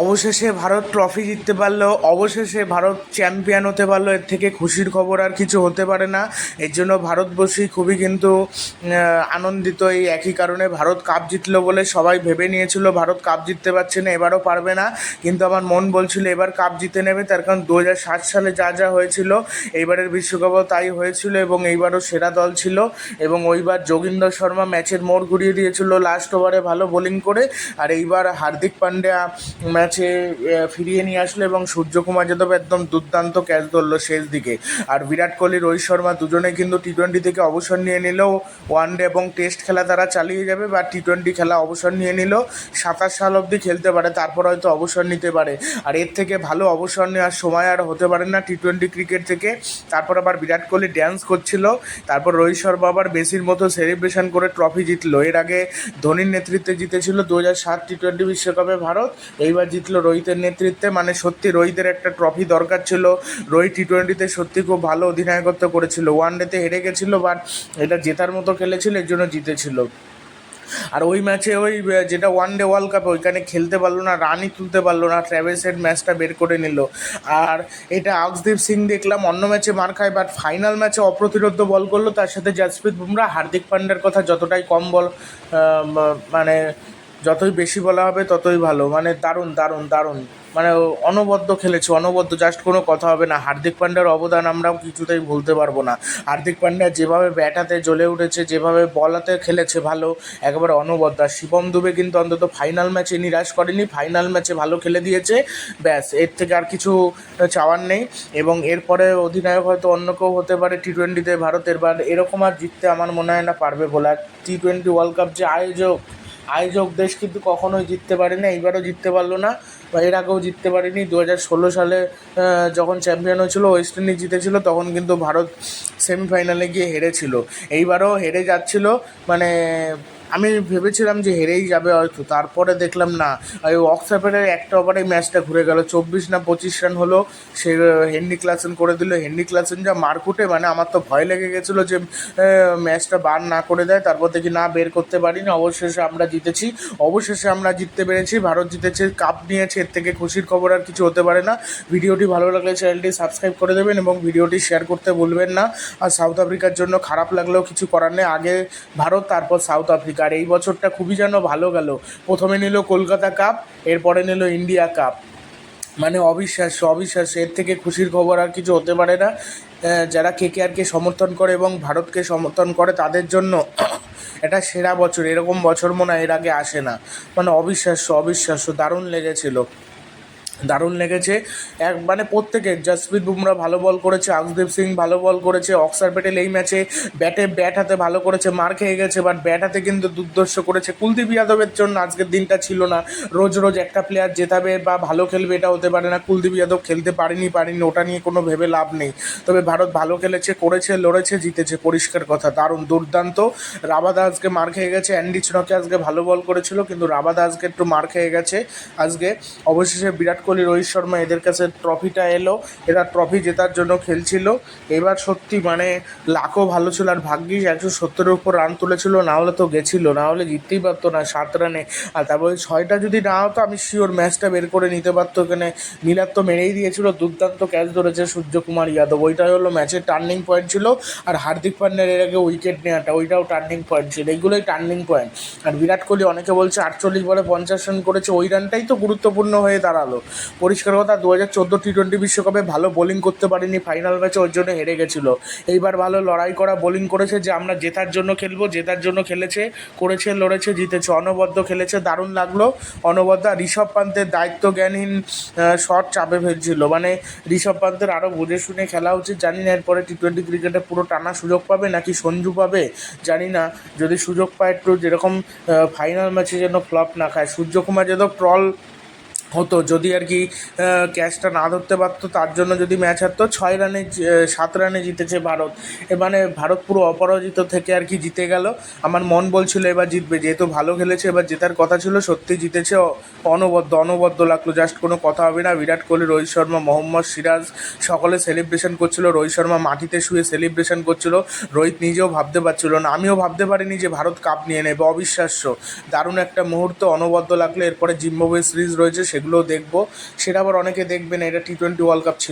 অবশেষে ভারত ট্রফি জিততে পারল অবশেষে ভারত চ্যাম্পিয়ন হতে পারল এর থেকে খুশির খবর আর কিছু হতে পারে না। এর জন্য ভারতবর্ষী খুবই কিন্তু আনন্দিত। এই একই কারণে ভারত কাপ জিতলো বলে সবাই ভেবে নিয়েছিল, ভারত কাপ জিততে পারছে না, এবারও পারবে না। কিন্তু আমার মন বলছিল এবার কাপ জিতে নেবে, তার কারণ দু হাজার সাত সালে যা যা হয়েছিল, এইবারের বিশ্বকাপও তাই হয়েছিল এবং এইবারও সেরা দল ছিল। এবং ওইবার যোগিন্দর শর্মা ম্যাচের মোড় ঘুরিয়ে দিয়েছিল লাস্ট ওভারে ভালো বোলিং করে। আর এইবার হার্দিক পান্ডিয়া ম্যাচে ফিরিয়ে নিয়ে আসলো এবং সূর্যকুমার যাদব একদম দুর্দান্ত ক্যাচ ধরলো শেষ দিকে। আর বিরাট কোহলি, রোহিত শর্মা দুজনে কিন্তু টি টোয়েন্টি থেকে অবসর নিয়ে নিলেও ওয়ান ডে এবং টেস্ট খেলা তারা চালিয়ে যাবে বা টি টোয়েন্টি খেলা অবসর নিয়ে নিল। সাতাশ সাল অবধি খেলতে পারে, তারপর হয়তো অবসর নিতে পারে। আর এর থেকে ভালো অবসর নেওয়ার সময় আর হতে পারে না টি টোয়েন্টি ক্রিকেট থেকে। তারপর আবার বিরাট কোহলি ড্যান্স করছিল। তারপর রোহিত শর্মা আবার বেশির মতো সেলিব্রেশন করে ট্রফি জিতলো। এর আগে ধোনির নেতৃত্বে জিতেছিল দু হাজার সাত টি টোয়েন্টি বিশ্বকাপে ভারত। এইবার জিতলো রোহিতের নেতৃত্বে। মানে সত্যি রোহিতের একটা ট্রফি দরকার ছিল। রোহিত টি টোয়েন্টিতে সত্যি খুব ভালো অধিনায়কত্ব করেছিল। ওয়ান ডেতে হেরে গেছিল বাট এটা জেতার মতো খেলেছিল, এর জন্য জিতেছিল। আর ওই ম্যাচে ওই, যেটা ওয়ান ডে ওয়ার্ল্ড কাপে ওইখানে খেলতে পারল না, রানই তুলতে পারল না ট্র্যাভেলস হেড ম্যাচটা বের করে নিল। আর এটা আকসদীপ সিং দেখলাম, অন্য ম্যাচে মার খায় বাট ফাইনাল ম্যাচে অপ্রতিরোধ বল করল, তার সাথে জাসপ্রীত বুমরা হার্দিক পান্ডের কথা যতটাই কম বল মানে যতই বেশি বলা হবে, ততই ভালো। মানে দারুণ দারুণ দারুণ। মানে অনবদ্য খেলেছে, অনবদ্য। জাস্ট কোনো কথা হবে না। হার্দিক পান্ডের অবদান আমরাও কিছুতেই ভুলতে পারব না। হার্দিক পান্ড্যা যেভাবে ব্যাটাতে জ্বলে উঠেছে, যেভাবে বলাতে খেলেছে ভালো, একেবারে অনবদ্য। আর শিবম দুবে কিন্তু অন্তত ফাইনাল ম্যাচে নিরাশ করেনি। ফাইনাল ম্যাচে ভালো খেলে দিয়েছে। ব্যাস, এর থেকে আর কিছু চাওয়ার নেই। এবং এরপরে অধিনায়ক হয়তো অন্য কেউ হতে পারে টি টোয়েন্টিতে ভারতের। বার এরকম আর জিততে আমার মনে হয় না পারবে বলে আর টি টোয়েন্টি ওয়ার্ল্ড কাপ যে আয়োজক আয়োজক দেশ কিন্তু কখনোই জিততে পারেনি, এইবারও জিততে পারল না বা এর আগেও জিততে পারেনি। দু হাজার ষোলো সালে যখন চ্যাম্পিয়ন হয়েছিল ওয়েস্ট ইন্ডিজ জিতেছিল, তখন কিন্তু ভারত সেমিফাইনালে গিয়ে হেরেছিল। এইবারও হেরে যাচ্ছিল মানে আমি ভেবেছিলাম যে হেরেই যাবে হয়তো, তারপরে দেখলাম না। ওই ওয়াকসাপের একটা ওভারে ম্যাচটা ঘুরে গেল। চব্বিশ না পঁচিশ রান হলো, সে হেনরি ক্লাসেন করে দিল। হেনরি ক্লাসেন যা মারকুটে মানে আমার তো ভয় লেগে গেছিল যে ম্যাচটা বার না করে দেয়, তারপর দেখি না, বের করতে পারিনি। অবশেষে আমরা জিতেছি। অবশেষে আমরা জিততে পেরেছি। ভারত জিতেছে কাপ নিয়েছে, এর থেকে খুশির খবর আর কিছু হতে পারে না। ভিডিওটি ভালো লাগলে চ্যানেলটি সাবস্ক্রাইব করে দেবেন এবং ভিডিওটি শেয়ার করতে ভুলবেন না। আর সাউথ আফ্রিকার জন্য খারাপ লাগলেও কিছু করার নেই। আগে ভারত, তারপর সাউথ আফ্রিকা আর এই বছরটা খুবই যেন ভালো গেল। প্রথমে নিল কলকাতা কাপ, এরপরে নিল ইন্ডিয়া কাপ। মানে অবিশ্বাস্য অবিশ্বাস্য। এর থেকে খুশির খবর আর কিছু হতে পারে না। যারা কে কে কেকেআরকে সমর্থন করে এবং ভারতকে সমর্থন করে তাদের জন্য এটা সেরা বছর। এরকম বছর মনে হয় এর আগে আসে না। মানে অবিশ্বাস্য অবিশ্বাস্য। দারুণ লেগেছিল। দারুণ লেগেছে। এক মানে প্রত্যেকের জসপ্রীত বুমরা ভালো বল করেছে আকসদীপ সিং ভালো বল করেছে, অক্সার প্যাটেল এই ম্যাচে ব্যাটে ব্যাট হাতে ভালো করেছে, মার খেয়ে গেছে বাট ব্যাট হাতে কিন্তু দুর্দর্শ করেছে। কুলদীপ যাদবের জন্য আজকের দিনটা ছিল না। রোজ রোজ একটা প্লেয়ার জেতাবে বা ভালো খেলবে এটা হতে পারে না। কুলদীপ যাদব খেলতে পারেনি পারেনি, ওটা নিয়ে কোনো ভেবে লাভ নেই। তবে ভারত ভালো খেলেছে, করেছে, লড়েছে, জিতেছে, পরিষ্কার কথা, দারুণ, দুর্দান্ত। রাবাদা আজকে মার খেয়ে গেছে, অ্যান্ডি আজকে ভালো বল করেছিল, কিন্তু রাবাদা আজকে একটু মার খেয়ে গেছে। আজকে অবশেষে বিরাট কোহলি, রোহিত শর্মা এদের কাছে ট্রফিটা এলো। এরা ট্রফি জেতার জন্য খেলছিল। এবার সত্যি মানে লাখও ভালো ছিল আর ভাগ্যিস একশো সত্তরের উপর রান তুলেছিল না হলে তো গেছিল। না হলে জিততেই পারতো না সাত রানে আর তারপরে ছয়টা যদি না হতো, আমি শিওর ম্যাচটা বের করে নিতে পারতো। এখানে মিলার তো মেরেই দিয়েছিল, দুর্দান্ত ক্যাচ ধরেছে সূর্যকুমার যাদব। ওইটাই হলো ম্যাচের টার্নিং পয়েন্ট ছিল। আর হার্দিক পান্ডের এর আগে উইকেট নেওয়াটা ওইটাও টার্নিং পয়েন্ট ছিল। এইগুলোই টার্নিং পয়েন্ট আর বিরাট কোহলি অনেকে বলছে আটচল্লিশ বলে পঞ্চাশ রান করেছে। ওই রানটাই তো গুরুত্বপূর্ণ হয়ে দাঁড়াল। পরিষ্কার কথা দু হাজার চোদ্দ টি টোয়েন্টি বিশ্বকাপে ভালো বোলিং করতে পারেনি ফাইনাল ম্যাচে ওর জন্য হেরে গেছিল। এইবার ভালো লড়াই করা বোলিং করেছে যে, আমরা জেতার জন্য খেলব, জেতার জন্য খেলেছে, করেছে, লড়েছে, জিতেছে, অনবদ্য খেলেছে, দারুণ লাগল। অনবদ্য আর ঋষভ পান্তের দায়িত্ব জ্ঞানহীন শট চাপে ফেলছিল। মানে ঋষভ পান্তের আরও বুঝে শুনে খেলা উচিত। জানি না এরপরে টি টোয়েন্টি ক্রিকেটে পুরো টানা সুযোগ পাবে নাকি সঞ্জু পাবে, জানি না। যদি সুযোগ পায় একটু যেরকম ফাইনাল ম্যাচে যেন ফ্লপ না খায়, সূর্যকুমার যাদব ট্রল হতো। যদি আর কি ক্যাচটা না ধরতে পারতো, তার জন্য যদি ম্যাচ হারতো, ছয় রানে সাত রানে জিতেছে ভারত। মানে ভারত পুরো অপরাজিত থেকে আর কি জিতে গেল। আমার মন বলছিল এবার জিতবে। যেহেতু ভালো খেলেছে, এবার জেতার কথা ছিল, সত্যি জিতেছে। অনবদ্য অনবদ্য লাগল। জাস্ট কোনো কথা হবে না। বিরাট কোহলি, রোহিত শর্মা, মোহাম্মদ সিরাজ সকলে সেলিব্রেশন করছিল। রোহিত শর্মা মাটিতে শুয়ে সেলিব্রেশন করছিল। রোহিত নিজেও ভাবতে পারছিল না। আমিও ভাবতে পারিনি যে ভারত কাপ নিয়ে নেবে। অবিশ্বাস্য। দারুণ একটা মুহূর্ত, অনবদ্য লাগল। এরপরে জিম্বাবুয়ে সিরিজ রয়েছে সেগুলো দেখব। সেটা আবার অনেকে দেখবেন এটা টি টোয়েন্টি ওয়ার্ল্ড কাপ ছিল।